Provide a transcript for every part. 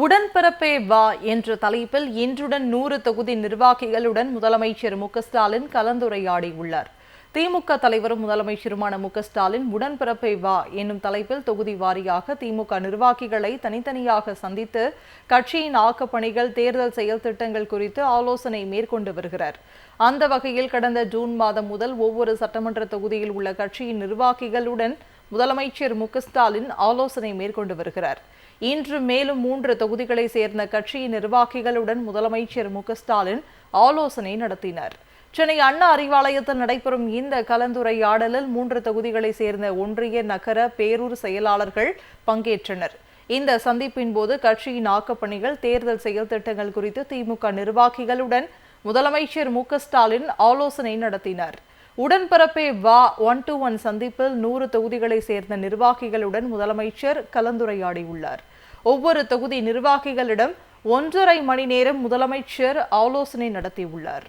உடன்பிறப்பே வா என்ற தலைப்பில் இன்றுடன் நூறு தொகுதி நிர்வாகிகளுடன் முதலமைச்சர் மு க ஸ்டாலின் கலந்துரையாடியுள்ளார். திமுக தலைவரும் முதலமைச்சருமான மு ஸ்டாலின் உடன்பிறப்பை வா என்னும் தலைப்பில் தொகுதி வாரியாக திமுக நிர்வாகிகளை தனித்தனியாக சந்தித்து கட்சியின் ஆக்கப்பணிகள் தேர்தல் செயல் திட்டங்கள் குறித்து ஆலோசனை மேற்கொண்டு வருகிறார். அந்த வகையில் கடந்த ஜூன் மாதம் முதல் ஒவ்வொரு சட்டமன்ற தொகுதியில் உள்ள கட்சியின் நிர்வாகிகளுடன் முதலமைச்சர் மு ஸ்டாலின் ஆலோசனை மேற்கொண்டு வருகிறார். இன்று மேலும் மூன்று தொகுதிகளை சேர்ந்த கட்சியின் நிர்வாகிகளுடன் முதலமைச்சர் மு ஸ்டாலின் ஆலோசனை நடத்தினர். சென்னை அண்ணா அறிவாலயத்தில் நடைபெறும் இந்த கலந்துரையாடலில் மூன்று தொகுதிகளை சேர்ந்த ஒன்றிய நகர பேரூர் செயலாளர்கள் பங்கேற்றனர். இந்த சந்திப்பின் போது கட்சியின் ஆக்கப்பணிகள் தேர்தல் செயல் திட்டங்கள் குறித்து திமுக நிர்வாகிகளுடன் முதலமைச்சர் மு ஸ்டாலின் ஆலோசனை நடத்தினார். உடன்பரப்பே வா ஒன் டு ஒன் சந்திப்பில் நூறு தொகுதிகளை சேர்ந்த நிர்வாகிகளுடன் முதலமைச்சர் கலந்துரையாடியுள்ளார். ஒவ்வொரு தொகுதி நிர்வாகிகளிடம் ஒன்றரை மணி நேரம் முதலமைச்சர் ஆலோசனை நடத்தியுள்ளார்.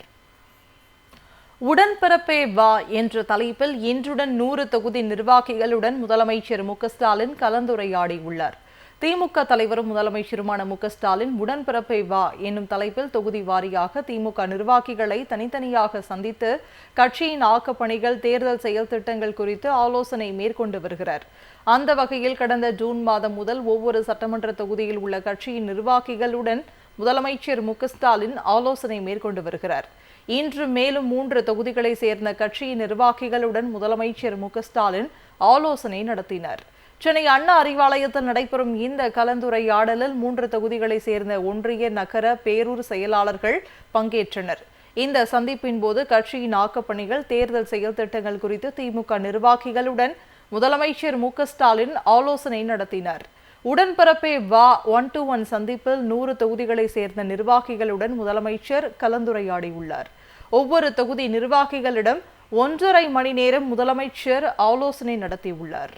உடன்பிறப்பே வா என்ற தலைப்பில் இன்றுடன் நூறு தொகுதி நிர்வாகிகளுடன் முதலமைச்சர் மு க ஸ்டாலின் கலந்துரையாடியுள்ளார். திமுக தலைவரும் முதலமைச்சருமான மு க ஸ்டாலின் உடன்பிறப்பை வா என்னும் தலைப்பில் தொகுதி வாரியாக திமுக நிர்வாகிகளை தனித்தனியாக சந்தித்து கட்சியின் ஆக்கப்பணிகள் தேர்தல் செயல் திட்டங்கள் குறித்து ஆலோசனை மேற்கொண்டு வருகிறார். அந்த வகையில் கடந்த ஜூன் மாதம் முதல் ஒவ்வொரு சட்டமன்ற தொகுதியில் உள்ள கட்சியின் நிர்வாகிகளுடன் முதலமைச்சர் மு க ஸ்டாலின் ஆலோசனை மேற்கொண்டு வருகிறார். இன்று மேலும் மூன்று தொகுதிகளை சேர்ந்த கட்சியின் நிர்வாகிகளுடன் முதலமைச்சர் மு க ஸ்டாலின் ஆலோசனை நடத்தினார். சென்னை அண்ணா அறிவாலயத்தில் நடைபெறும் இந்த கலந்துரையாடலில் மூன்று தொகுதிகளை சேர்ந்த ஒன்றிய நகர பேரூர் செயலாளர்கள் பங்கேற்றனர். இந்த சந்திப்பின் போது கட்சியின் ஆக்கப்பணிகள் தேர்தல் செயல் திட்டங்கள் குறித்து திமுக நிர்வாகிகளுடன் முதலமைச்சர் மு ஸ்டாலின் ஆலோசனை நடத்தினார். உடன்பிறப்பே வா ஒன் டு ஒன் சந்திப்பில் நூறு தொகுதிகளை சேர்ந்த நிர்வாகிகளுடன் முதலமைச்சர் கலந்துரையாடியுள்ளார். ஒவ்வொரு தொகுதி நிர்வாகிகளிடம் ஒன்றரை மணி நேரம் முதலமைச்சர் ஆலோசனை நடத்தியுள்ளார்.